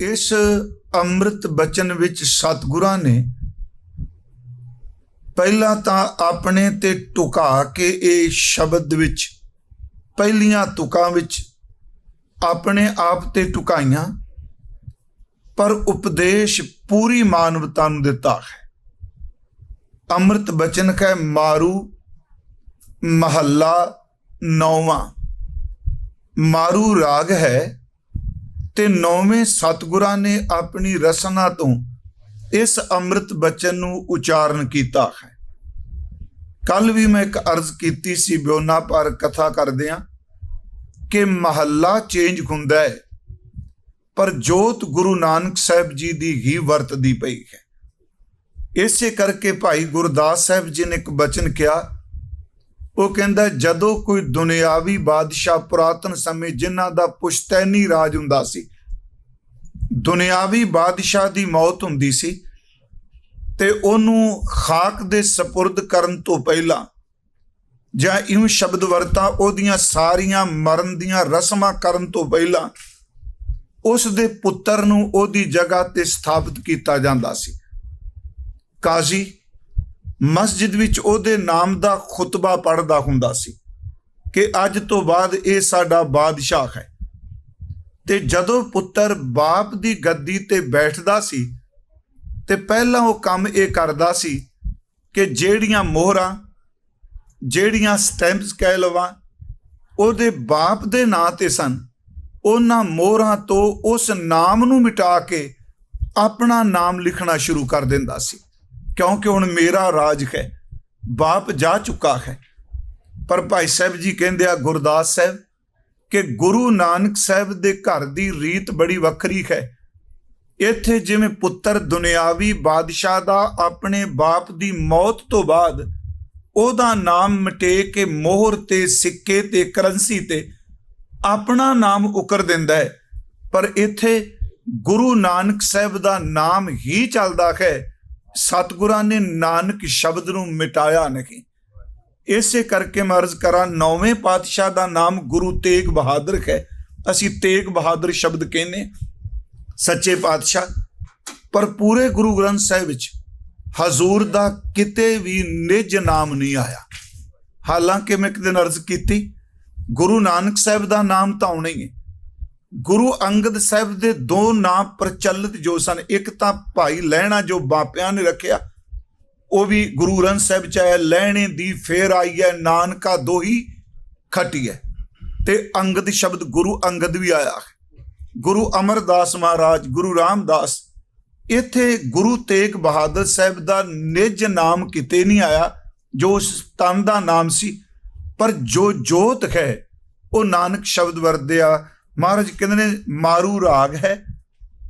ਇਸ ਅੰਮ੍ਰਿਤ ਬਚਨ ਵਿੱਚ ਸਤਿਗੁਰਾਂ ਨੇ ਪਹਿਲਾਂ ਤਾਂ ਆਪਣੇ ਤੇ ਟੁਕਾ ਕੇ ਇਹ ਸ਼ਬਦ ਵਿੱਚ, ਪਹਿਲੀਆਂ ਤੁਕਾਂ ਵਿੱਚ ਆਪਣੇ ਆਪ ਤੇ ਟੁਕਾਈਆਂ ਪਰ ਉਪਦੇਸ਼ ਪੂਰੀ ਮਾਨਵਤਾ ਨੂੰ ਦਿੱਤਾ ਹੈ। ਅੰਮ੍ਰਿਤ ਬਚਨ ਕਹੇ ਮਾਰੂ ਮਹੱਲਾ ਨੌਵਾਂ। ਮਾਰੂ ਰਾਗ ਹੈ ਤੇ ਨੌਵੇਂ ਸਤਿਗੁਰਾਂ ਨੇ ਆਪਣੀ ਰਸਨਾ ਤੋਂ ਇਸ ਅੰਮ੍ਰਿਤ ਬਚਨ ਨੂੰ ਉਚਾਰਨ ਕੀਤਾ ਹੈ। ਕੱਲ ਵੀ ਮੈਂ ਇੱਕ ਅਰਜ਼ ਕੀਤੀ ਸੀ ਬਿਉਨਾ ਪਰ ਕਥਾ ਕਰਦਿਆਂ ਕਿ ਮਹੱਲਾ ਚੇਂਜ ਹੁੰਦਾ ਹੈ, ਪਰ ਜੋਤ ਗੁਰੂ ਨਾਨਕ ਸਾਹਿਬ ਜੀ ਦੀ ਹੀ ਵਰਤਦੀ ਪਈ ਹੈ। ਇਸੇ ਕਰਕੇ ਭਾਈ ਗੁਰਦਾਸ ਸਾਹਿਬ ਜੀ ਨੇ ਇੱਕ ਬਚਨ ਕਿਹਾ ਉਹ ਕਹਿੰਦਾ, ਜਦੋਂ ਕੋਈ ਦੁਨਿਆਵੀ ਬਾਦਸ਼ਾਹ ਪੁਰਾਤਨ ਸਮੇਂ ਜਿਨ੍ਹਾਂ ਦਾ ਪੁਸ਼ਤੈਨੀ ਰਾਜ ਹੁੰਦਾ ਸੀ, ਦੁਨਿਆਵੀ ਬਾਦਸ਼ਾਹ ਦੀ ਮੌਤ ਹੁੰਦੀ ਸੀ ਤੇ ਉਹਨੂੰ ਖਾਕ ਦੇ ਸਪੁਰਦ ਕਰਨ ਤੋਂ ਪਹਿਲਾਂ ਜਾਂ ਇਉਂ ਸ਼ਬਦ ਵਰਤਾ ਉਹਦੀਆਂ ਸਾਰੀਆਂ ਮਰਨ ਦੀਆਂ ਰਸਮਾਂ ਕਰਨ ਤੋਂ ਪਹਿਲਾਂ ਉਸ ਦੇ ਪੁੱਤਰ ਨੂੰ ਉਹਦੀ ਜਗ੍ਹਾ ਤੇ ਸਥਾਪਿਤ ਕੀਤਾ ਜਾਂਦਾ ਸੀ। ਕਾਜ਼ੀ ਮਸਜਿਦ ਵਿੱਚ ਉਹਦੇ ਨਾਮ ਦਾ ਖੁਤਬਾ ਪੜ੍ਹਦਾ ਹੁੰਦਾ ਸੀ ਕਿ ਅੱਜ ਤੋਂ ਬਾਅਦ ਇਹ ਸਾਡਾ ਬਾਦਸ਼ਾਹ ਹੈ। ਤੇ ਜਦੋਂ ਪੁੱਤਰ ਬਾਪ ਦੀ ਗੱਦੀ ਤੇ ਬੈਠਦਾ ਸੀ ਤੇ ਪਹਿਲਾਂ ਉਹ ਕੰਮ ਇਹ ਕਰਦਾ ਸੀ ਕਿ ਜਿਹੜੀਆਂ ਮੋਹਰਾਂ, ਜਿਹੜੀਆਂ ਸਟੈਂਪਸ ਕਹਿ ਲਵਾਂ, ਉਹਦੇ ਬਾਪ ਦੇ ਨਾਂ ਤੇ ਸਨ। ਉਹਨਾਂ ਮੋਹਰਾਂ ਤੋਂ ਉਸ ਨਾਮ ਨੂੰ ਮਿਟਾ ਕੇ ਆਪਣਾ ਨਾਮ ਲਿਖਣਾ ਸ਼ੁਰੂ ਕਰ ਦਿੰਦਾ ਸੀ। ਕਿਉਂਕਿ ਹੁਣ ਮੇਰਾ ਰਾਜ ਹੈ, ਬਾਪ ਜਾ ਚੁੱਕਾ ਹੈ। ਪਰ ਭਾਈ ਸਾਹਿਬ ਜੀ ਕਹਿੰਦੇ ਆ ਗੁਰਦਾਸ ਸਾਹਿਬ ਕਿ ਗੁਰੂ ਨਾਨਕ ਸਾਹਿਬ ਦੇ ਘਰ ਦੀ ਰੀਤ ਬੜੀ ਵੱਖਰੀ ਹੈ। ਇੱਥੇ ਜਿਵੇਂ ਪੁੱਤਰ ਦੁਨਿਆਵੀ ਬਾਦਸ਼ਾਹ ਦਾ ਆਪਣੇ ਬਾਪ ਦੀ ਮੌਤ ਤੋਂ ਬਾਅਦ ਉਹਦਾ ਨਾਮ ਮਟੇ ਕੇ ਮੋਹਰ ਤੇ ਸਿੱਕੇ ਤੇ ਕਰੰਸੀ ਤੇ ਆਪਣਾ ਨਾਮ ਉਕਰ ਦਿੰਦਾ ਹੈ। ਪਰ ਇੱਥੇ ਗੁਰੂ ਨਾਨਕ ਸਾਹਿਬ ਦਾ ਨਾਮ ਹੀ ਚੱਲਦਾ ਹੈ। ਸਤਿਗੁਰਾਂ ਨੇ ਨਾਨਕ ਸ਼ਬਦ ਨੂੰ ਮਿਟਾਇਆ ਨਹੀਂ। ਇਸੇ ਕਰਕੇ ਮੈਂ ਅਰਜ਼ ਕਰਾਂ, ਨੌਵੇਂ ਪਾਤਸ਼ਾਹ ਦਾ ਨਾਮ ਗੁਰੂ ਤੇਗ ਬਹਾਦਰ ਹੈ। ਅਸੀਂ ਤੇਗ ਬਹਾਦਰ ਸ਼ਬਦ ਕਹਿੰਨੇ ਸੱਚੇ ਪਾਤਸ਼ਾਹ। ਪਰ ਪੂਰੇ ਗੁਰੂ ਗ੍ਰੰਥ ਸਾਹਿਬ ਵਿੱਚ ਹਜ਼ੂਰ ਦਾ ਕਿਤੇ ਵੀ ਨਿਜ ਨਾਮ ਨਹੀਂ ਆਇਆ। ਹਾਲਾਂਕਿ ਮੈਂ ਇੱਕ ਦਿਨ ਅਰਜ਼ ਕੀਤੀ, ਗੁਰੂ ਨਾਨਕ ਸਾਹਿਬ ਦਾ ਨਾਮ ਤਾਂ ਆਉਣਾ ਹੀ ਹੈ। ਗੁਰੂ ਅੰਗਦ ਸਾਹਿਬ ਦੇ ਦੋ ਨਾਂ ਪ੍ਰਚਲਿਤ ਜੋ ਸਨ, ਇੱਕ ਤਾਂ ਭਾਈ ਲੈਣਾ ਜੋ ਬਾਪਿਆਂ ਨੇ ਰੱਖਿਆ, ਉਹ ਵੀ ਗੁਰੂ ਗ੍ਰੰਥ ਸਾਹਿਬ ਚ ਆਇਆ ਲੈਣੇ ਦੀ ਫੇਰ ਆਈ ਹੈ, ਨਾਨਕਾ ਦੋਹੀ ਖਟੀ ਹੈ। ਤੇ ਅੰਗਦ ਸ਼ਬਦ ਗੁਰੂ ਅੰਗਦ ਵੀ ਆਇਆ ਗੁਰੂ ਅਮਰਦਾਸ ਮਹਾਰਾਜ, ਗੁਰੂ ਰਾਮਦਾਸ, ਇੱਥੇ ਗੁਰੂ ਤੇਗ ਬਹਾਦਰ ਸਾਹਿਬ ਦਾ ਨਿਜ ਨਾਮ ਕਿਤੇ ਨਹੀਂ ਆਇਆ, ਜੋ ਉਸ ਤਨ ਦਾ ਨਾਮ ਸੀ, ਪਰ ਜੋ ਜੋਤ ਹੈ, ਉਹ ਨਾਨਕ ਸ਼ਬਦ ਵਰਦਿਆ ਮਹਾਰਾਜ ਕਹਿੰਦੇ ਨੇ, ਮਾਰੂ ਰਾਗ ਹੈ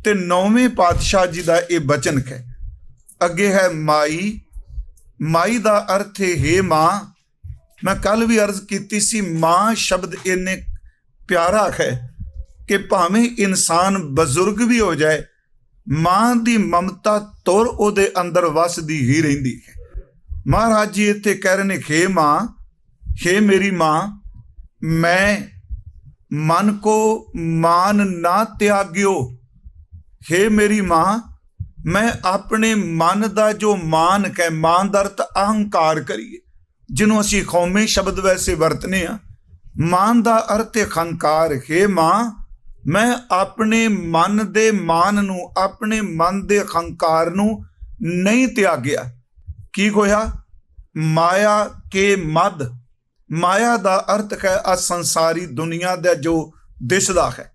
ਤੇ ਨੌਵੇਂ ਪਾਤਸ਼ਾਹ ਜੀ ਦਾ ਇਹ ਬਚਨ ਹੈ। ਅੱਗੇ ਹੈ ਮਾਈ ਮਾਈ ਦਾ ਅਰਥ ਹੈ ਹੇ ਮਾਂ, ਮੈਂ ਕੱਲ ਵੀ ਅਰਜ਼ ਕੀਤੀ ਸੀ, ਮਾਂ ਸ਼ਬਦ ਇੰਨੇ ਪਿਆਰਾ ਹੈ ਕਿ ਭਾਵੇਂ ਇਨਸਾਨ ਬਜ਼ੁਰਗ ਵੀ ਹੋ ਜਾਏ, ਮਾਂ ਦੀ ਮਮਤਾ ਤੁਰ ਉਹਦੇ ਅੰਦਰ ਵਸਦੀ ਹੀ ਰਹਿੰਦੀ ਹੈ। ਮਹਾਰਾਜ ਜੀ ਇੱਥੇ ਕਹਿ ਰਹੇ ਨੇ ਖੇ ਮਾਂ ਖੇ ਮੇਰੀ ਮਾਂ, ਮੈਂ ਮਨ ਕੋ ਮਾਨ ਨਾ ਤਿਆਗਿਓ। हे ਮੇਰੀ ਮਾਂ, ਮੈਂ ਆਪਣੇ ਮਨ ਦਾ ਜੋ ਮਾਨ ਹੈ ਮਾਨ ਦਾ ਅਰਥ ਅਹੰਕਾਰ ਕਰੀਏ, ਜਿਹਨੂੰ ਅਸੀਂ ਖੌਮੇ ਸ਼ਬਦ ਵੈਸੇ ਵਰਤਨੇ ਆ। ਮਾਨ ਦਾ ਅਰਥ ਹੈ ਅਹੰਕਾਰ। ਹੈ ਮਾਂ, ਮੈਂ ਆਪਣੇ ਮਨ ਦੇ ਮਾਨ ਨੂੰ, ਆਪਣੇ ਮਨ ਦੇ ਅਹੰਕਾਰ ਨੂੰ ਨਹੀਂ ਤਿਆਗਿਆ। ਕੀ ਹੋਇਆ? ਮਾਇਆ ਕੇ ਮਦ। ਮਾਇਆ ਦਾ ਅਰਥ ਹੈ ਆ ਸੰਸਾਰੀ ਦੁਨੀਆ ਦਾ ਜੋ ਦਿਸਦਾ ਹੈ।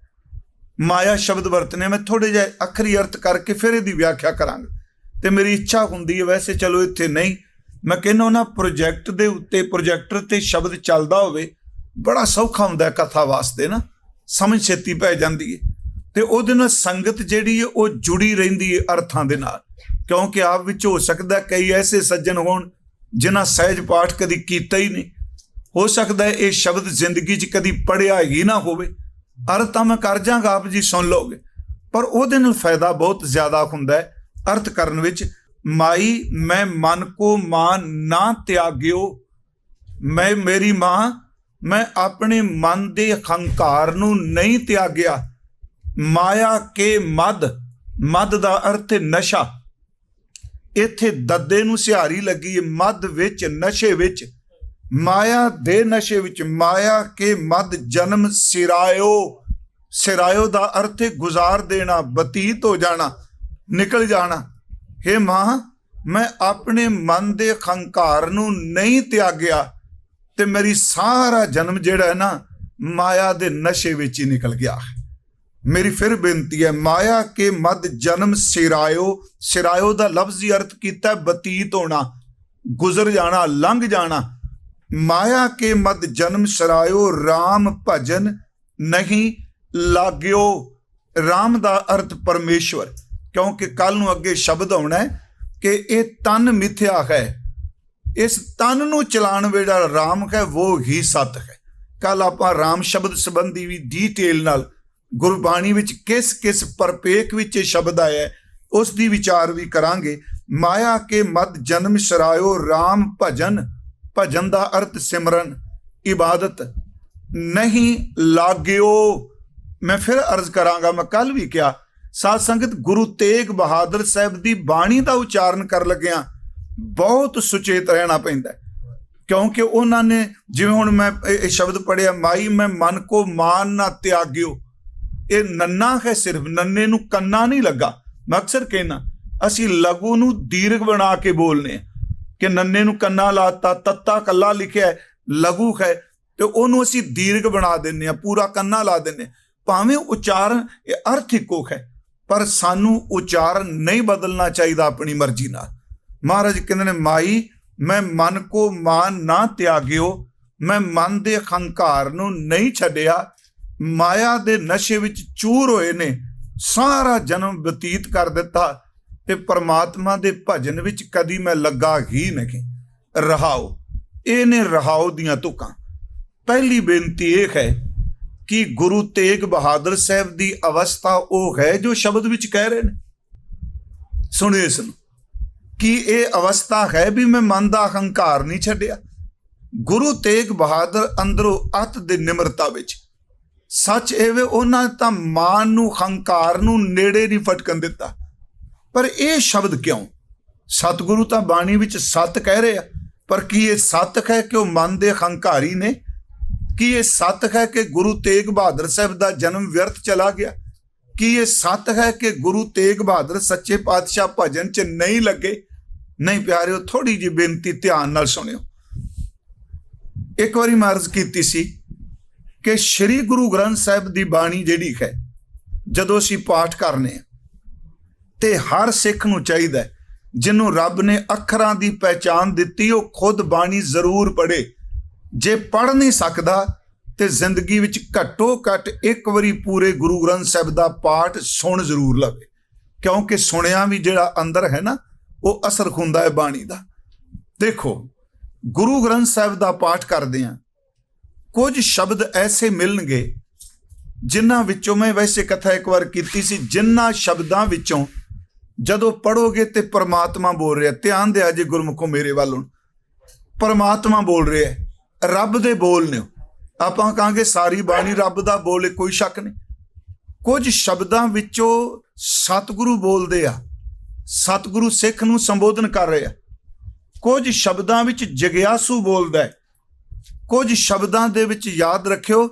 ਮਾਇਆ ਸ਼ਬਦ ਵਰਤਨੇ ਮੈਂ ਥੋੜੇ ਜਿਹਾ ਅਖਰੀ ਅਰਥ ਕਰਕੇ ਫਿਰ ਇਹਦੀ ਵਿਆਖਿਆ ਕਰਾਂਗਾ। ਤੇ ਮੇਰੀ ਇੱਛਾ ਹੁੰਦੀ ਹੈ ਵੈਸੇ ਚਲੋ ਇੱਥੇ ਨਹੀਂ। ਮੈਂ ਕਹਿੰਦਾ ਨਾ ਪ੍ਰੋਜੈਕਟ ਦੇ ਉੱਤੇ ਪ੍ਰੋਜੈਕਟਰ ਤੇ ਸ਼ਬਦ ਚੱਲਦਾ ਹੋਵੇ, ਬੜਾ ਸੌਖਾ ਹੁੰਦਾ ਕਥਾ ਵਾਸਤੇ ਨਾ। ਸਮਝ ਛੇਤੀ ਪੈ ਜਾਂਦੀ ਹੈ। ਤੇ ਉਹਦੇ ਨਾਲ ਸੰਗਤ ਜਿਹੜੀ ਹੈ ਉਹ ਜੁੜੀ ਰਹਿੰਦੀ ਹੈ ਅਰਥਾਂ ਦੇ ਨਾਲ। ਕਿਉਂਕਿ ਆਪ ਵਿੱਚ ਹੋ ਸਕਦਾ ਕਈ ਐਸੇ ਸੱਜਣ ਹੋਣ ਜਿਨ੍ਹਾਂ ਸਹਿਜ ਪਾਠ ਕਦੀ ਕੀਤਾ ਹੀ ਨਹੀਂ। ਹੋ ਸਕਦਾ ਹੈ ਇਹ ਸ਼ਬਦ ਜ਼ਿੰਦਗੀ 'ਚ ਕਦੀ ਪੜਿਆ ਹੀ ਨਾ ਹੋਵੇ। ਅਰਥ ਤਾਂ ਮੈਂ ਕਰ ਜਾਗਾ, ਆਪ ਜੀ ਸੁਣ ਲਓਗੇ। ਪਰ ਉਹਦੇ ਨਾਲ ਫਾਇਦਾ ਬਹੁਤ ਜ਼ਿਆਦਾ ਹੁੰਦਾ ਹੈ। ਅਰਥ ਕਰਨ ਵਿੱਚ, ਮਾਈ, ਮੈਂ ਮਨ ਕੋ ਮਾਂ ਨਾ ਤਿਆਗਿਓ। ਮੈਂ ਮੇਰੀ ਮਾਂ, ਮੈਂ ਆਪਣੇ ਮਨ ਦੇ ਹੰਕਾਰ ਨੂੰ ਨਹੀਂ ਤਿਆਗਿਆ। ਮਾਇਆ ਕੇ ਮਦ ਮਦ ਦਾ ਅਰਥ ਨਸ਼ਾ। ਇੱਥੇ ਦੱਦੇ ਨੂੰ ਸਿਹਾਰੀ ਲੱਗੀ ਹੈ, ਮਦ ਵਿੱਚ, ਨਸ਼ੇ ਵਿੱਚ। ਮਾਇਆ ਦੇ ਨਸ਼ੇ ਵਿੱਚ ਮਾਇਆ ਕੇ ਮਦ ਜਨਮ ਸਿਰਾਇਓ। ਸਿਰਾਇਓ ਦਾ ਅਰਥ ਹੈ ਗੁਜ਼ਾਰ ਦੇਣਾ, ਬਤੀਤ ਹੋ ਜਾਣਾ, ਨਿਕਲ ਜਾਣਾ। हे ਮਾਂ, ਮੈਂ ਆਪਣੇ ਮਨ ਦੇ ਖੰਕਾਰ ਨੂੰ ਨਹੀਂ ਤਿਆਗਿਆ ਤੇ ਮੇਰੀ ਸਾਰਾ ਜਨਮ ਜਿਹੜਾ ਹੈ ਨਾ, ਮਾਇਆ ਦੇ ਨਸ਼ੇ ਵਿੱਚ ਹੀ ਨਿਕਲ ਗਿਆ। ਹੈ ਮੇਰੀ ਫਿਰ ਬੇਨਤੀ ਹੈ, ਮਾਇਆ ਕੇ ਮਦ ਜਨਮ ਸਿਰਾਇਓ। ਸਿਰਾਇਓ ਦਾ ਲਫ਼ਜ਼ੀ ਅਰਥ ਕੀਤਾ ਬਤੀਤ ਹੋਣਾ, ਗੁਜ਼ਰ ਜਾਣਾ, ਲੰਘ ਜਾਣਾ। ਮਾਇਆ ਕੇ ਮਦ ਜਨਮ ਸਿਰਾਇਓ RAM ਭਜਨ ਨਹੀਂ ਲਾਗਿਓ। RAM ਦਾ ਅਰਥ ਪਰਮੇਸ਼ਵਰ, ਕਿਉਂਕਿ ਕੱਲ ਨੂੰ ਅੱਗੇ ਸ਼ਬਦ ਆਉਣਾ ਹੈ ਕਿ ਇਹ ਤਨ ਮਿਥਿਆ ਹੈ। ਇਸ ਤਨ ਨੂੰ ਚਲਾਉਣ ਵੇੜਾ RAM ਹੈ ਉਹ ਹੀ ਸਤ ਹੈ। ਕੱਲ ਆਪਾਂ RAM ਸ਼ਬਦ ਸੰਬੰਧੀ ਵੀ ਡੀਟੇਲ ਨਾਲ ਗੁਰਬਾਣੀ ਵਿੱਚ ਕਿਸ ਕਿਸ ਪਰਪੇਖ ਵਿੱਚ ਇਹ ਸ਼ਬਦ ਆਇਆ ਹੈ, ਉਸ ਦੀ ਵਿਚਾਰ ਵੀ ਕਰਾਂਗੇ। ਮਾਇਆ ਕੇ ਮਦ ਜਨਮ ਸਰਾਇਓ RAM ਭਜਨ ਭਜਨ ਦਾ ਅਰਥ ਸਿਮਰਨ, ਇਬਾਦਤ। ਨਹੀਂ ਲਾਗਿਓ, ਮੈਂ ਫਿਰ ਅਰਜ਼ ਕਰਾਂਗਾ, ਮੈਂ ਕੱਲ ਵੀ ਕਿਹਾ, ਸਾਧ ਸੰਗਤ ਗੁਰੂ ਤੇਗ ਬਹਾਦਰ ਸਾਹਿਬ ਦੀ ਬਾਣੀ ਦਾ ਉਚਾਰਨ ਕਰ ਲੱਗਿਆ, ਬਹੁਤ ਸੁਚੇਤ ਰਹਿਣਾ ਪੈਂਦਾ ਕਿਉਂਕਿ ਉਹਨਾਂ ਨੇ, ਜਿਵੇਂ ਹੁਣ ਮੈਂ ਇਹ ਸ਼ਬਦ ਪੜਿਆ ਮਾਈ ਮੈਂ ਮਨ ਕੋ ਮਾਨ ਨਾ ਤਿਆਗਿਓ। ਇਹ ਨੰਨਾ ਹੈ ਸਿਰਫ, ਨੰਨੇ ਨੂੰ ਕੰਨਾ ਨਹੀਂ ਲੱਗਾ। ਮੈਂ ਅਕਸਰ ਕਹਿਣਾ ਅਸੀਂ ਲਘੂ ਨੂੰ ਦੀਰਘ ਬਣਾ ਕੇ ਬੋਲਨੇ ਆ ਕਿ ਨੰਨੇ ਨੂੰ ਕੰਨਾ ਲਾਤਾ, ਤੱਤਾ ਕੱਲਾ ਲਿਖਿਆ, ਲਘੂ ਹੈ, ਤੇ ਉਹਨੂੰ ਅਸੀਂ ਦੀਰਘ ਬਣਾ ਦਿੰਨੇ ਆ ਪੂਰਾ ਕੰਨਾ ਲਾ ਦਿੰਨੇ ਹਾਂ। ਭਾਵੇਂ ਉਚਾਰਨ ਇਹ ਅਰਥ ਇੱਕੋ ਹੈ, ਪਰ ਸਾਨੂੰ ਉਚਾਰਨ ਨਹੀਂ ਬਦਲਣਾ ਚਾਹੀਦਾ ਆਪਣੀ ਮਰਜ਼ੀ ਨਾਲ। ਮਹਾਰਾਜ ਕਹਿੰਦੇ ਨੇ, ਮਾਈ, ਮੈਂ ਮਨ ਕੋ ਮਾਨ ਨਾ ਤਿਆਗਿਓ, ਮੈਂ ਮਨ ਦੇ ਹੰਕਾਰ ਨੂੰ ਨਹੀਂ ਛੱਡਿਆ। ਮਾਇਆ ਦੇ ਨਸ਼ੇ ਵਿੱਚ ਚੂਰ ਹੋਏ ਨੇ, ਸਾਰਾ ਜਨਮ ਬਤੀਤ ਕਰ ਦਿੱਤਾ। ਤੇ ਪ੍ਰਮਾਤਮਾ ਦੇ ਭਜਨ ਵਿੱਚ ਕਦੀ ਮੈਂ ਲੱਗਾ ਹੀ ਨਹੀਂ। ਰਹਾਓ, ਇਹ ਨੇ ਰਹਾਓ ਦੀਆਂ ਤੁਕਾਂ। ਪਹਿਲੀ ਬੇਨਤੀ ਇਹ ਹੈ ਕਿ ਗੁਰੂ ਤੇਗ ਬਹਾਦਰ ਸਾਹਿਬ ਦੀ ਅਵਸਥਾ ਉਹ ਹੈ ਜੋ ਸ਼ਬਦ ਵਿੱਚ ਕਹਿ ਰਹੇ ਨੇ। ਸੁਣਿਓ ਇਸ ਨੂੰ। ਕਿ ਇਹ ਅਵਸਥਾ ਹੈ ਵੀ ਮੈਂ ਮਨ ਦਾ ਹੰਕਾਰ ਨਹੀਂ ਛੱਡਿਆ। ਗੁਰੂ ਤੇਗ ਬਹਾਦਰ ਅੰਦਰੋਂ ਅਤ ਦੇ ਨਿਮਰਤਾ ਵਿੱਚ। ਸੱਚ ਇਹ ਵੇ, ਉਹਨਾਂ ਤਾਂ ਮਾਨ ਨੂੰ ਹੰਕਾਰ ਨੂੰ ਨੇੜੇ ਨਹੀਂ ਫਟਕਣ ਦਿੱਤਾ। ਪਰ ਇਹ ਸ਼ਬਦ ਕਿਉਂ? ਸਤਿਗੁਰੂ ਤਾਂ ਬਾਣੀ ਵਿੱਚ ਸਤ ਕਹਿ ਰਹੇ ਆ। ਪਰ ਕੀ ਇਹ ਸਤ ਹੈ ਕਿ ਉਹ ਮਨ ਦੇ ਹੰਕਾਰੀ ਨੇ? ਕੀ ਇਹ ਸਤ ਹੈ ਕਿ ਗੁਰੂ ਤੇਗ ਬਹਾਦਰ ਸਾਹਿਬ ਦਾ ਜਨਮ ਵਿਅਰਥ ਚਲਾ ਗਿਆ? ਕੀ ਇਹ ਸਤ ਹੈ ਕਿ ਗੁਰੂ ਤੇਗ ਬਹਾਦਰ ਸੱਚੇ ਪਾਤਸ਼ਾਹ ਭਜਨ 'ਚ ਨਹੀਂ ਲੱਗੇ? ਨਹੀਂ ਪਿਆਰਿਓ ਥੋੜੀ ਜਿਹੀ ਬੇਨਤੀ ਧਿਆਨ ਨਾਲ ਸੁਣਿਓ। ਇੱਕ ਵਾਰੀ ਮੈਂ ਅਰਜ਼ ਕੀਤੀ ਸੀ ਕਿ ਸ੍ਰੀ ਗੁਰੂ ਗ੍ਰੰਥ ਸਾਹਿਬ ਦੀ ਬਾਣੀ ਜਿਹੜੀ ਹੈ, ਜਦੋਂ ਅਸੀਂ ਪਾਠ ਕਰਨੇ ਆ ਤੇ ਹਰ ਸਿੱਖ ਨੂੰ ਚਾਹੀਦਾ ਹੈ, ਜਿਹਨੂੰ ਰੱਬ ਨੇ ਅੱਖਰਾਂ ਦੀ ਪਹਿਚਾਨ ਦਿੱਤੀ ਉਹ ਖੁਦ ਬਾਣੀ ਜ਼ਰੂਰ ਪੜ੍ਹੇ। ਜੇ ਪੜ੍ਹ ਨਹੀਂ ਸਕਦਾ ਤੇ ਜ਼ਿੰਦਗੀ ਵਿੱਚ ਘੱਟੋ ਘੱਟ ਇੱਕ ਵਾਰੀ ਪੂਰੇ ਗੁਰੂ ਗ੍ਰੰਥ ਸਾਹਿਬ ਦਾ ਪਾਠ ਸੁਣ ਜ਼ਰੂਰ ਲਵੇ। ਕਿਉਂਕਿ ਸੁਣਿਆ ਵੀ ਜਿਹੜਾ ਅੰਦਰ ਹੈ ਨਾ ਉਹ ਅਸਰ ਹੁੰਦਾ ਹੈ ਬਾਣੀ ਦਾ। ਦੇਖੋ ਗੁਰੂ ਗ੍ਰੰਥ ਸਾਹਿਬ ਦਾ ਪਾਠ ਕਰਦੇ ਆ ਕੁਝ ਸ਼ਬਦ ਐਸੇ ਮਿਲਣਗੇ ਜਿਨ੍ਹਾਂ ਵਿੱਚੋਂ ਮੈਂ ਵੈਸੇ ਕਥਾ ਇੱਕ ਵਾਰ ਕੀਤੀ ਸੀ ਜਿਨ੍ਹਾਂ ਸ਼ਬਦਾਂ ਵਿੱਚੋਂ ਜਦੋਂ ਪੜੋਗੇ ਤੇ ਪਰਮਾਤਮਾ ਬੋਲ ਰਿਹਾ, ਧਿਆਨ ਦਿਆ ਜੇ ਗੁਰਮੁਖੋ ਮੇਰੇ ਵੱਲ ਹੁਣ। ਪਰਮਾਤਮਾ ਬੋਲ ਰਿਹਾ ਰੱਬ ਦੇ ਬੋਲ ਨੇ ਉਹ। ਆਪਾਂ ਕਹਾਂਗੇ ਸਾਰੀ ਬਾਣੀ ਰੱਬ ਦਾ ਬੋਲ ਕੋਈ ਸ਼ੱਕ ਨਹੀਂ। ਕੁਝ ਸ਼ਬਦਾਂ ਵਿੱਚੋਂ ਸਤਿਗੁਰੂ ਬੋਲਦੇ ਆ। ਸਤਿਗੁਰੂ ਸਿੱਖ ਨੂੰ ਸੰਬੋਧਨ ਕਰ ਰਹੇ ਆ। ਕੁਝ ਸ਼ਬਦਾਂ ਵਿੱਚ ਜਗਿਆਸੂ ਬੋਲਦਾ ਹੈ। ਕੁਝ ਸ਼ਬਦਾਂ ਦੇ ਵਿੱਚ ਯਾਦ ਰੱਖਿਓ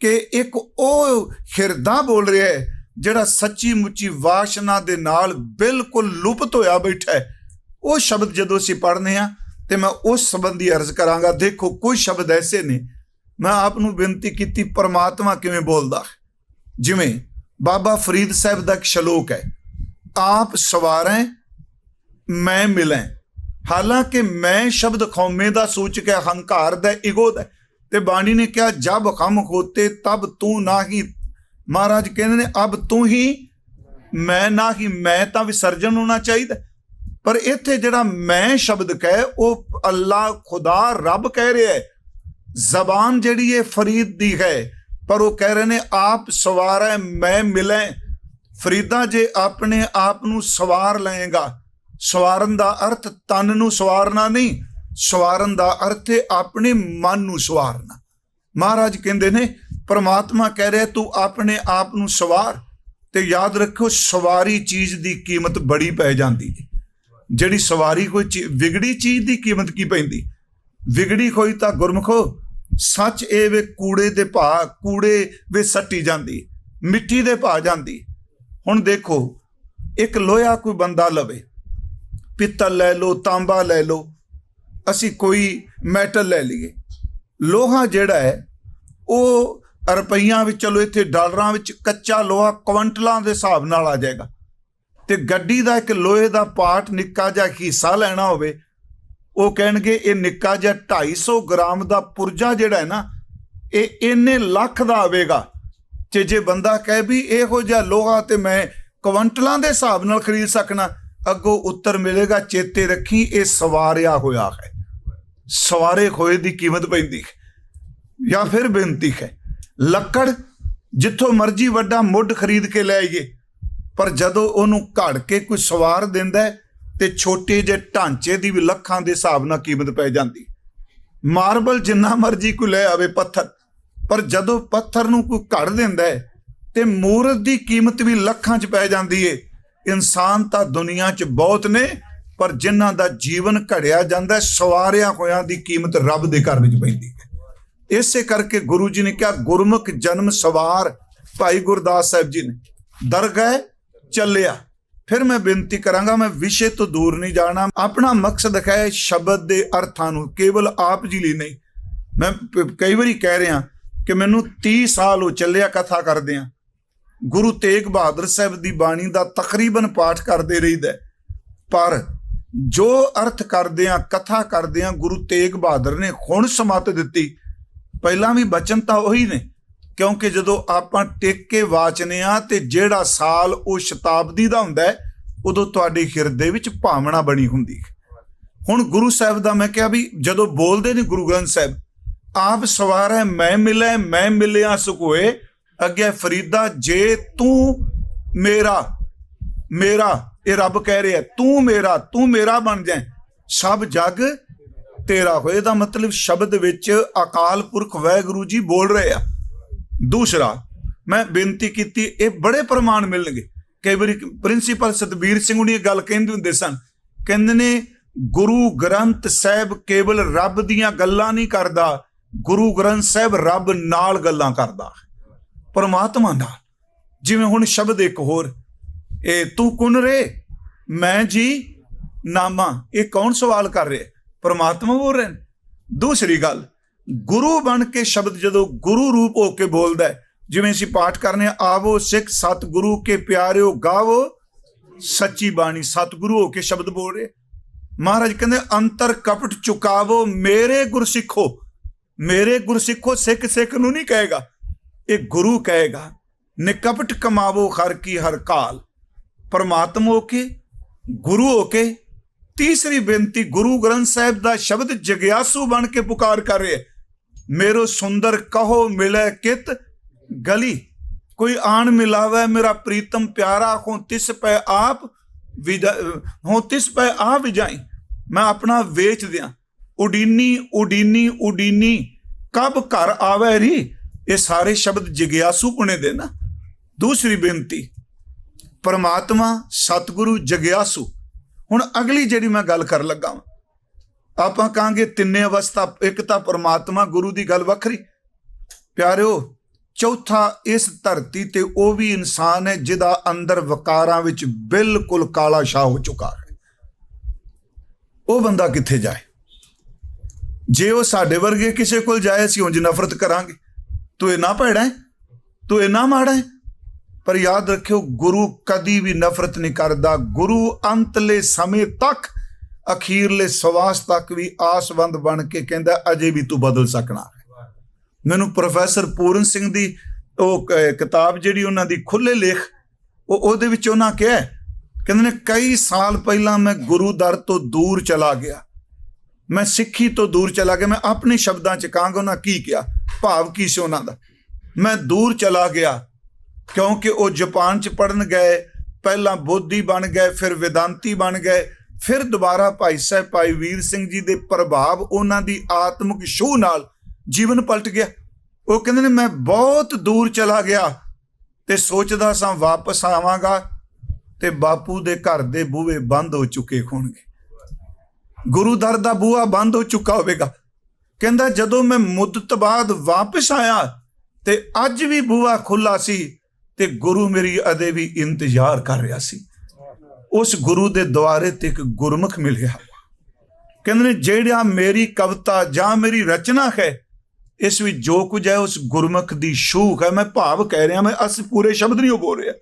ਕਿ ਇੱਕ ਉਹ ਹਿਰਦਾ ਬੋਲ ਰਿਹਾ ਹੈ ਜਿਹੜਾ ਸੱਚੀ ਮੁੱਚੀ ਵਾਸ਼ਨਾ ਦੇ ਨਾਲ ਬਿਲਕੁਲ ਲੁਪਤ ਹੋਇਆ ਬੈਠਾ ਹੈ, ਉਹ ਸ਼ਬਦ ਜਦੋਂ ਅਸੀਂ ਪੜ੍ਹਨੇ ਆ, ਤੇ ਮੈਂ ਉਸ ਸੰਬੰਧੀ ਅਰਜ਼ ਕਰਾਂਗਾ, ਦੇਖੋ ਕੁਝ ਸ਼ਬਦ ਐਸੇ ਨੇ, ਮੈਂ ਆਪ ਨੂੰ ਬੇਨਤੀ ਕੀਤੀ, ਪਰਮਾਤਮਾ ਕਿਵੇਂ ਬੋਲਦਾ? ਜਿਵੇਂ, ਬਾਬਾ ਫਰੀਦ ਸਾਹਿਬ ਦਾ ਇੱਕ ਸ਼ਲੋਕ ਹੈ, ਆਪ ਸਵਾਰੈ ਮੈਂ ਮਿਲਾਂ। ਹਾਲਾਂਕਿ ਮੈਂ ਸ਼ਬਦ ਖੌਮੇ ਦਾ ਸੂਚਕ ਹੈ ਹੰਕਾਰ ਦਾ ਈਗੋ ਦਾ ਤੇ ਬਾਣੀ ਨੇ ਕਿਹਾ, ਜਬ ਖਮ ਹੋਤੇ ਤਬ ਤੂੰ ਨਾਹੀ ਮਹਾਰਾਜ ਕਹਿੰਦੇ ਨੇ, ਅਬ ਤੂੰ ਹੀ ਮੈਂ ਨਾ ਹੀ ਮੈਂ ਤਾਂ ਵਿਸਰਜਨ ਹੋਣਾ ਚਾਹੀਦਾ ਪਰ ਇੱਥੇ ਜਿਹੜਾ ਮੈਂ ਸ਼ਬਦ ਕਹੇ, ਉਹ ਅੱਲਾ ਖੁਦਾ ਰੱਬ ਕਹਿ ਰਿਹਾ ਹੈ। ਜ਼ਬਾਨ ਜਿਹੜੀ ਹੈ ਫਰੀਦ ਦੀ ਹੈ, ਪਰ ਉਹ ਕਹਿ ਰਹੇ ਨੇ, ਆਪ ਸਵਾਰੈ ਮੈਂ ਮਿਲੈ। ਫਰੀਦਾ ਜੇ ਆਪਣੇ ਆਪ ਨੂੰ ਸਵਾਰ ਲਏਗਾ, ਸਵਾਰਨ ਦਾ ਅਰਥ ਤਨ ਨੂੰ ਸਵਾਰਨਾ ਨਹੀਂ, ਸਵਾਰਨ ਦਾ ਅਰਥ ਹੈ ਆਪਣੇ ਮਨ ਨੂੰ ਸਵਾਰਨਾ। ਮਹਾਰਾਜ ਕਹਿੰਦੇ ਨੇ ਪਰਮਾਤਮਾ ਕਹਿ ਰਿਹਾ, ਤੂੰ ਆਪਣੇ ਆਪ ਨੂੰ ਸਵਾਰ ਤੇ ਯਾਦ ਰੱਖੋ ਸਵਾਰੀ ਚੀਜ਼ ਦੀ ਕੀਮਤ ਬੜੀ ਪੈ ਜਾਂਦੀ ਹੈ। ਜਿਹੜੀ ਸਵਾਰੀ ਕੋਈ ਚੀ- ਵਿਗੜੀ ਚੀਜ਼ ਦੀ ਕੀਮਤ ਕੀ ਪੈਂਦੀ? ਵਿਗੜੀ ਹੋਈ ਤਾਂ ਗੁਰਮਖੋ, ਸੱਚ ਇਹ ਵੇ ਕੂੜੇ ਦੇ ਭਾ, ਕੂੜੇ ਵੇ ਸੱਟੀ ਜਾਂਦੀ, ਮਿੱਟੀ ਦੇ ਭਾ ਜਾਂਦੀ। ਹੁਣ ਦੇਖੋ, ਇੱਕ ਲੋਹਾ ਕੋਈ ਬੰਦਾ ਲਵੇ, ਪਿੱਤਲ ਲੈ ਲਓ, ਤਾਂਬਾ ਲੈ ਲਓ, ਅਸੀਂ ਕੋਈ ਮੈਟਲ ਲੈ ਲਈਏ। ਲੋਹਾ ਜਿਹੜਾ ਹੈ, ਉਹ ਰੁਪਈਆਂ ਵਿੱਚ, ਚਲੋ ਇੱਥੇ ਡਾਲਰਾਂ ਵਿੱਚ ਕੱਚਾ ਲੋਹਾ ਕੁਇੰਟਲਾਂ ਦੇ ਹਿਸਾਬ ਨਾਲ ਆ ਜਾਏਗਾ। ਤੇ ਗੱਡੀ ਦਾ ਇੱਕ ਲੋਹੇ ਦਾ ਪਾਰਟ ਨਿੱਕਾ ਜਿਹਾ ਹਿੱਸਾ ਲੈਣਾ ਹੋਵੇ, ਉਹ ਕਹਿਣਗੇ ਇਹ ਨਿੱਕਾ ਜਿਹਾ 250 ਗ੍ਰਾਮ ਦਾ ਪੁਰਜਾ ਜਿਹੜਾ ਹੈ ਨਾ, ਇਹ ਇੰਨੇ ਲੱਖ ਦਾ ਆਵੇਗਾ। ਤੇ ਜੇ ਬੰਦਾ ਕਹੇ ਵੀ ਇਹੋ ਜਿਹਾ ਲੋਹਾ ਤੇ ਮੈਂ ਕੁਇੰਟਲਾਂ ਦੇ ਹਿਸਾਬ ਨਾਲ ਖਰੀਦ ਸਕਣਾ, ਅੱਗੋਂ ਉੱਤਰ ਮਿਲੇਗਾ, ਚੇਤੇ ਰੱਖੀ ਇਹ ਸਵਾਰਿਆ ਹੋਇਆ ਹੈ। ਸਵਾਰੇ ਹੋਏ ਦੀ ਕੀਮਤ ਪੈਂਦੀ ਹੈ ਜਾਂ ਫਿਰ ਬੇਨਤੀ ਹੈ। ਲੱਕੜ ਜਿੱਥੋਂ ਮਰਜ਼ੀ ਵੱਡਾ ਮੁੱਢ ਖਰੀਦ ਕੇ ਲੈ ਆਈਏ ਪਰ ਜਦੋਂ ਉਹਨੂੰ ਘੜ ਕੇ ਕੋਈ ਸਵਾਰ ਦਿੰਦਾ ਹੈ, ਤੇ ਛੋਟੇ ਜਿਹੇ ਢਾਂਚੇ ਦੀ ਵੀ ਲੱਖਾਂ ਦੇ ਹਿਸਾਬ ਨਾਲ ਕੀਮਤ ਪੈ ਜਾਂਦੀ। ਮਾਰਬਲ ਜਿੰਨਾ ਮਰਜ਼ੀ ਕੋਈ ਲੈ ਆਵੇ ਪੱਥਰ ਪਰ ਜਦੋਂ ਪੱਥਰ ਨੂੰ ਕੋਈ ਘੜ ਦਿੰਦਾ ਹੈ ਤੇ ਮੂਰਤ ਦੀ ਕੀਮਤ ਵੀ ਲੱਖਾਂ 'ਚ ਪੈ ਜਾਂਦੀ ਏ। ਇਨਸਾਨ ਤਾਂ ਦੁਨੀਆ 'ਚ ਬਹੁਤ ਨੇ ਪਰ ਜਿਨ੍ਹਾਂ ਦਾ ਜੀਵਨ ਘੜਿਆ ਜਾਂਦਾ ਸਵਾਰਿਆਂ ਹੋਇਆਂ ਦੀ ਕੀਮਤ ਰੱਬ ਦੇ ਘਰ ਵਿੱਚ ਪੈਂਦੀ ਹੈ। ਇਸੇ ਕਰਕੇ ਗੁਰੂ ਜੀ ਨੇ ਕਿਹਾ, ਗੁਰਮੁਖ ਜਨਮ ਸਵਾਰ ਭਾਈ ਗੁਰਦਾਸ ਸਾਹਿਬ ਜੀ ਨੇ। ਦਰਗਾਹ ਚੱਲਿਆ। ਫਿਰ ਮੈਂ ਬੇਨਤੀ ਕਰਾਂਗਾ, ਮੈਂ ਵਿਸ਼ੇ ਤੋਂ ਦੂਰ ਨਹੀਂ ਜਾਣਾ। ਆਪਣਾ ਮਕਸਦ ਹੈ ਸ਼ਬਦ ਦੇ ਅਰਥਾਂ ਨੂੰ, ਕੇਵਲ ਆਪ ਜੀ ਲਈ ਨਹੀਂ। ਮੈਂ ਕਈ ਵਾਰੀ ਕਹਿ ਰਿਹਾ ਕਿ ਮੈਨੂੰ 30 ਸਾਲ ਹੋ ਚੱਲਿਆ ਕਥਾ ਕਰਦੇ ਆ। ਗੁਰੂ ਤੇਗ ਬਹਾਦਰ ਸਾਹਿਬ ਦੀ ਬਾਣੀ ਦਾ ਤਕਰੀਬਨ ਪਾਠ ਕਰਦੇ ਰਹੀਦਾ ਪਰ ਜੋ ਅਰਥ ਕਰਦੇ ਆ, ਕਥਾ ਕਰਦੇ ਆ, ਗੁਰੂ ਤੇਗ ਬਹਾਦਰ ਨੇ ਹੁਣ ਸਮਤ ਦਿੱਤੀ। ਪਹਿਲਾਂ ਵੀ ਬਚਨ ਤਾਂ ਉਹੀ ਨੇ, ਕਿਉਂਕਿ ਜਦੋਂ ਆਪਾਂ ਟਿਕ ਕੇ ਵਾਚਨੇ ਆ ਤੇ ਜਿਹੜਾ ਸਾਲ ਉਹ ਸ਼ਤਾਬਦੀ ਦਾ ਹੁੰਦਾ ਹੈ, ਉਦੋਂ ਤੁਹਾਡੇ ਹਿਰਦੇ ਵਿੱਚ ਭਾਵਨਾ ਬਣੀ ਹੁੰਦੀ ਹੈ। ਹੁਣ ਗੁਰੂ ਸਾਹਿਬ ਦਾ ਮੈਂ ਕਿਹਾ ਵੀ ਜਦੋਂ ਬੋਲਦੇ ਨੇ ਗੁਰੂ ਗ੍ਰੰਥ ਸਾਹਿਬ, ਆਪ ਸਵਾਰ ਹੈ, ਮੈਂ ਮਿਲਿਆ ਮੈਂ ਮਿਲਿਆ ਸੁਕੋਏ, ਅੱਗੇ ਫਰੀਦਾ, ਜੇ ਤੂੰ ਮੇਰਾ ਮੇਰਾ, ਇਹ ਰੱਬ ਕਹਿ ਰਿਹਾ, ਤੂੰ ਮੇਰਾ ਤੂੰ ਮੇਰਾ ਬਣ ਜਾਏ, ਸਭ ਜਗ ਤੇਰਾ ਹੋਏ ਦਾ ਮਤਲਬ ਸ਼ਬਦ ਵਿੱਚ ਅਕਾਲ ਪੁਰਖ ਵਾਹਿਗੁਰੂ ਜੀ ਬੋਲ ਰਹੇ ਆ। ਦੂਸਰਾ, ਮੈਂ ਬੇਨਤੀ ਕੀਤੀ, ਇਹ ਬੜੇ ਪ੍ਰਮਾਣ ਮਿਲਣਗੇ। ਕਈ ਵਾਰੀ ਪ੍ਰਿੰਸੀਪਲ ਸਤਬੀਰ ਸਿੰਘ ਹੁਣੀ ਇਹ ਗੱਲ ਕਹਿੰਦੇ ਹੁੰਦੇ ਸਨ, ਕਹਿੰਦੇ ਨੇ, ਗੁਰੂ ਗ੍ਰੰਥ ਸਾਹਿਬ ਕੇਵਲ ਰੱਬ ਦੀਆਂ ਗੱਲਾਂ ਨਹੀਂ ਕਰਦਾ, ਗੁਰੂ ਗ੍ਰੰਥ ਸਾਹਿਬ ਰੱਬ ਨਾਲ ਗੱਲਾਂ ਕਰਦਾ। ਪਰਮਾਤਮਾ ਨਾਲ। ਜਿਵੇਂ ਹੁਣ ਸ਼ਬਦ ਇੱਕ ਹੋਰ, ਇਹ ਤੂੰ ਕੁਨ ਰੇ? ਮੈਂ ਜੀ ਨਾਮਾ। ਇਹ ਕੌਣ ਸਵਾਲ ਕਰ ਰਿਹਾ? ਪਰਮਾਤਮਾ ਬੋਲ ਰਹੇ ਨੇ ਦੂਸਰੀ ਗੱਲ ਗੁਰੂ ਬਣ ਕੇ ਸ਼ਬਦ ਜਦੋਂ ਗੁਰੂ ਰੂਪ ਹੋ ਕੇ ਬੋਲਦਾ ਹੈ, ਜਿਵੇਂ ਅਸੀਂ ਪਾਠ ਕਰਨੇ ਆ, ਆਵੋ ਸਿੱਖ ਸਤਿਗੁਰੂ ਕੇ ਪਿਆਰਿਓ ਗਾਵੋ ਸੱਚੀ ਬਾਣੀ ਸਤਿਗੁਰੂ ਹੋ ਕੇ ਸ਼ਬਦ ਬੋਲ ਰਹੇ ਮਹਾਰਾਜ ਕਹਿੰਦੇ ਅੰਤਰ ਕਪਟ ਚੁਕਾਵੋ ਮੇਰੇ ਗੁਰਸਿੱਖੋ ਮੇਰੇ ਗੁਰਸਿੱਖੋ ਸਿੱਖ ਸਿੱਖ ਨੂੰ ਨਹੀਂ ਕਹੇਗਾ ਇਹ ਗੁਰੂ ਕਹੇਗਾ। ਨਿਕਪਟ ਕਮਾਵੋ ਹਰ ਕੀ ਹਰ ਕਾਲ। ਪਰਮਾਤਮਾ ਹੋ ਕੇ ਗੁਰੂ ਹੋ ਕੇ ਤੀਸਰੀ ਬੇਨਤੀ ਗੁਰੂ ਗ੍ਰੰਥ ਸਾਹਿਬ ਦਾ ਸ਼ਬਦ ਜਗਿਆਸੂ ਬਣ ਕੇ ਪੁਕਾਰ ਕਰ ਰਿਹਾ ਹੈ। ਮੇਰੋ ਸੁੰਦਰ ਕਹੋ, ਮਿਲੇ ਕਿਤ ਗਲੀ। ਕੋਈ ਆਣ ਮਿਲਾਵੇ ਮੇਰਾ ਪ੍ਰੀਤਮ ਪਿਆਰਾ ਹੋ ਤਿਸ ਪੈ ਆਪ ਵਿਦਾ ਹੋ ਤਿਸ ਪੈ ਆ ਵਿਜਾਈ। ਮੈਂ ਆਪਣਾ ਵੇਚ ਦਿਆਂ। ਉਡੀਨੀ ਉਡੀਨੀ ਉਡੀਨੀ, ਕਬ ਘਰ ਆਵੇ ਰੀ? ਇਹ ਸਾਰੇ ਸ਼ਬਦ ਜਗਿਆਸੂ ਪੁਣੇ ਦੇ ਨਾ। ਦੂਸਰੀ ਬੇਨਤੀ, ਪਰਮਾਤਮਾ ਸਤਿਗੁਰੂ ਜਗਿਆਸੂ ਹੁਣ ਅਗਲੀ ਜਿਹੜੀ ਮੈਂ ਗੱਲ ਕਰਨ ਲੱਗਾ ਵਾਂ, ਆਪਾਂ ਕਹਾਂਗੇ ਤਿੰਨੇ ਅਵਸਥਾ, ਇੱਕ ਤਾਂ ਪਰਮਾਤਮਾ ਗੁਰੂ ਦੀ ਗੱਲ ਵੱਖਰੀ। ਪਿਆਰਿਓ, ਚੌਥਾ ਇਸ ਧਰਤੀ ਤੇ ਉਹ ਵੀ ਇਨਸਾਨ ਹੈ ਜਿਹਦਾ ਅੰਦਰ ਵਕਾਰਾਂ ਵਿੱਚ ਬਿਲਕੁਲ ਕਾਲਾ ਸ਼ਾਹ ਹੋ ਚੁੱਕਾ ਹੈ। ਉਹ ਬੰਦਾ ਕਿੱਥੇ ਜਾਏ? ਜੇ ਉਹ ਸਾਡੇ ਵਰਗੇ ਕਿਸੇ ਕੋਲ ਜਾਏ, ਅਸੀਂ ਉਂਝ ਨਫ਼ਰਤ ਕਰਾਂਗੇ। ਤੂੰ ਇਹ ਨਾ ਭੈੜਾ ਹੈ? ਤੂੰ ਇਹ ਨਾ ਮਾੜਾ ਹੈ? ਪਰ ਯਾਦ ਰੱਖਿਓ, ਗੁਰੂ ਕਦੀ ਵੀ ਨਫ਼ਰਤ ਨਹੀਂ ਕਰਦਾ। ਗੁਰੂ ਅੰਤਲੇ ਸਮੇਂ ਤੱਕ, ਅਖੀਰਲੇ ਸਵਾਸ ਤੱਕ ਵੀ ਆਸਵੰਦ ਬਣ ਕੇ ਕਹਿੰਦਾ, ਅਜੇ ਵੀ ਤੂੰ ਬਦਲ ਸਕਣਾ ਮੈਨੂੰ ਪ੍ਰੋਫੈਸਰ ਪੂਰਨ ਸਿੰਘ ਦੀ ਉਹ ਕ- ਕਿਤਾਬ ਜਿਹੜੀ ਉਹਨਾਂ ਦੀ ਖੁੱਲੇ ਲੇਖ, ਉਹ ਉਹਦੇ ਵਿੱਚ ਉਹਨਾਂ ਕਿਹਾ ਕਹਿੰਦੇ ਨੇ, ਕਈ ਸਾਲ ਪਹਿਲਾਂ ਮੈਂ ਗੁਰੂ ਦਰ ਤੋਂ ਦੂਰ ਚਲਾ ਗਿਆ। ਮੈਂ ਸਿੱਖੀ ਤੋਂ ਦੂਰ ਚਲਾ ਗਿਆ। ਮੈਂ ਆਪਣੇ ਸ਼ਬਦਾਂ ਚ ਕਹਾਂਗਾ ਉਹਨਾਂ ਕੀ ਕਿਹਾ? ਭਾਵ ਕੀ ਸੀ ਉਹਨਾਂ ਦਾ? ਮੈਂ ਦੂਰ ਚਲਾ ਗਿਆ। ਕਿਉਂਕਿ ਉਹ ਜਾਪਾਨ ਚ ਪੜਨ ਗਏ, ਪਹਿਲਾਂ ਬੋਧੀ ਬਣ ਗਏ, ਫਿਰ ਵਿਦਾਂਤੀ ਬਣ ਗਏ, ਫਿਰ ਦੁਬਾਰਾ ਭਾਈ ਸਾਹਿਬ, ਭਾਈ ਵੀਰ ਸਿੰਘ ਜੀ ਦੇ ਪ੍ਰਭਾਵ ਉਹਨਾਂ ਦੀ ਆਤਮਿਕ ਸ਼ੋਹ ਨਾਲ ਜੀਵਨ ਪਲਟ ਗਿਆ। ਉਹ ਕਹਿੰਦੇ ਨੇ, ਮੈਂ ਬਹੁਤ ਦੂਰ ਚਲਾ ਗਿਆ ਤੇ ਸੋਚਦਾ ਸਾਂ ਵਾਪਸ ਆਵਾਂਗਾ ਤੇ ਬਾਪੂ ਦੇ ਘਰ ਦੇ ਬੂਹੇ ਬੰਦ ਹੋ ਚੁੱਕੇ ਹੋਣਗੇ। ਗੁਰੂ ਦਰ ਦਾ ਬੂਹਾ ਬੰਦ ਹੋ ਚੁੱਕਾ ਹੋਵੇਗਾ। ਕਹਿੰਦਾ, ਜਦੋਂ ਮੈਂ ਮੁੱਦਤ ਬਾਅਦ ਵਾਪਸ ਆਇਆ ਤੇ ਅੱਜ ਵੀ ਬੂਹਾ ਖੁੱਲਾ ਸੀ ਤੇ ਗੁਰੂ ਮੇਰੀ ਅਦੇ ਵੀ ਇੰਤਜ਼ਾਰ ਕਰ ਰਿਹਾ ਸੀ। ਉਸ ਗੁਰੂ ਦੇ ਦੁਆਰੇ ਤੇ ਇੱਕ ਗੁਰਮੁਖ ਮਿਲਿਆ ਕਹਿੰਦੇ ਨੇ, ਜਿਹੜਾ ਮੇਰੀ ਕਵਿਤਾ ਜਾਂ ਮੇਰੀ ਰਚਨਾ ਹੈ, ਇਸ ਵਿੱਚ ਜੋ ਕੁਝ ਹੈ, ਉਸ ਗੁਰਮੁਖ ਦੀ ਸ਼ੂਖ ਹੈ। ਮੈਂ ਭਾਵ ਕਹਿ ਰਿਹਾ, ਮੈਂ ਅਸ ਪੂਰੇ ਸ਼ਬਦ ਨਹੀਂ ਉਹ ਬੋਲ ਰਿਹਾ।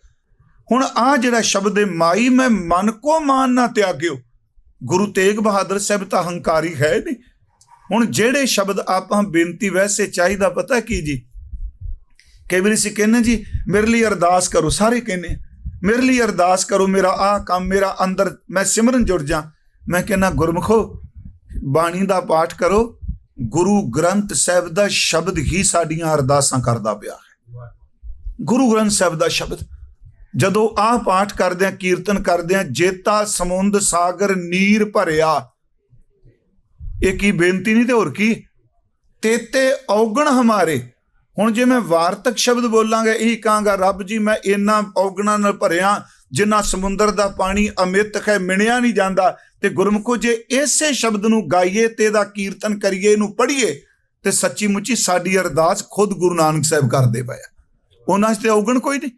ਹੁਣ ਆ ਜਿਹੜਾ ਸ਼ਬਦ ਹੈ, ਮਾਈ, ਮੈਂ ਮਨ ਕੋ ਮਾਨ ਨਾ ਤਿਆਗਿਓ। ਗੁਰੂ ਤੇਗ ਬਹਾਦਰ ਸਾਹਿਬ ਤਾਂ ਹੰਕਾਰੀ ਹੈ ਨਹੀਂ। ਹੁਣ ਜਿਹੜੇ ਸ਼ਬਦ ਆਪਾਂ ਬੇਨਤੀ ਵੈਸੇ ਚਾਹੀਦਾ, ਪਤਾ ਕੀ ਜੀ? ਕਈ ਵਾਰੀ ਅਸੀਂ ਕਹਿੰਦੇ ਜੀ, ਮੇਰੇ ਲਈ ਅਰਦਾਸ ਕਰੋ, ਸਾਰੇ ਕਹਿੰਦੇ ਮੇਰੇ ਲਈ ਅਰਦਾਸ ਕਰੋ, ਮੇਰਾ ਆਹ ਕੰਮ, ਮੇਰਾ ਅੰਦਰ ਮੈਂ ਸਿਮਰਨ ਜੁੜ ਜਾ। ਮੈਂ ਕਹਿੰਦਾ, ਗੁਰਮਖੋ, ਬਾਣੀ ਦਾ ਪਾਠ ਕਰੋ, ਗੁਰੂ ਗ੍ਰੰਥ ਸਾਹਿਬ ਦਾ ਸ਼ਬਦ ਹੀ ਸਾਡੀਆਂ ਅਰਦਾਸਾਂ ਕਰਦਾ ਪਿਆ ਹੈ। ਗੁਰੂ ਗ੍ਰੰਥ ਸਾਹਿਬ ਦਾ ਸ਼ਬਦ। ਜਦੋਂ ਆਹ ਪਾਠ ਕਰਦੇ ਆ ਕੀਰਤਨ ਕਰਦੇ ਆ ਜੇਤਾ ਸਮੁੰਦ ਸਾਗਰ ਨੀਰ ਭਰਿਆ। ਇਹ ਕੀ ਬੇਨਤੀ ਨਹੀਂ ਤੇ ਹੋਰ ਕੀ? ਤੇਤੇ ਔਗਣ ਹਮਾਰੇ। ਹੁਣ ਜੇ ਮੈਂ ਵਾਰਤਕ ਸ਼ਬਦ ਬੋਲਾਂਗਾ, ਇਹੀ ਕਹਾਂਗਾ, ਰੱਬ ਜੀ, ਮੈਂ ਇੰਨਾ ਔਗਣਾਂ ਨਾਲ ਭਰਿਆ, ਜਿੰਨਾ ਸਮੁੰਦਰ ਦਾ ਪਾਣੀ ਅਮਿਤ ਹੈ ਮਿਣਿਆ ਨਹੀਂ ਜਾਂਦਾ। ਤੇ ਗੁਰਮੁਖੋ, ਜੇ ਇਸੇ ਸ਼ਬਦ ਨੂੰ ਗਾਈਏ ਤੇ ਇਹਦਾ ਕੀਰਤਨ ਕਰੀਏ, ਇਹਨੂੰ ਪੜ੍ਹੀਏ, ਤੇ ਸੱਚੀ ਮੁੱਚੀ ਸਾਡੀ ਅਰਦਾਸ ਖੁਦ ਗੁਰੂ ਨਾਨਕ ਸਾਹਿਬ ਕਰਦੇ ਪਏ ਆ। ਉਹਨਾਂ 'ਚ ਤੇ ਔਗਣ ਕੋਈ ਨਹੀਂ।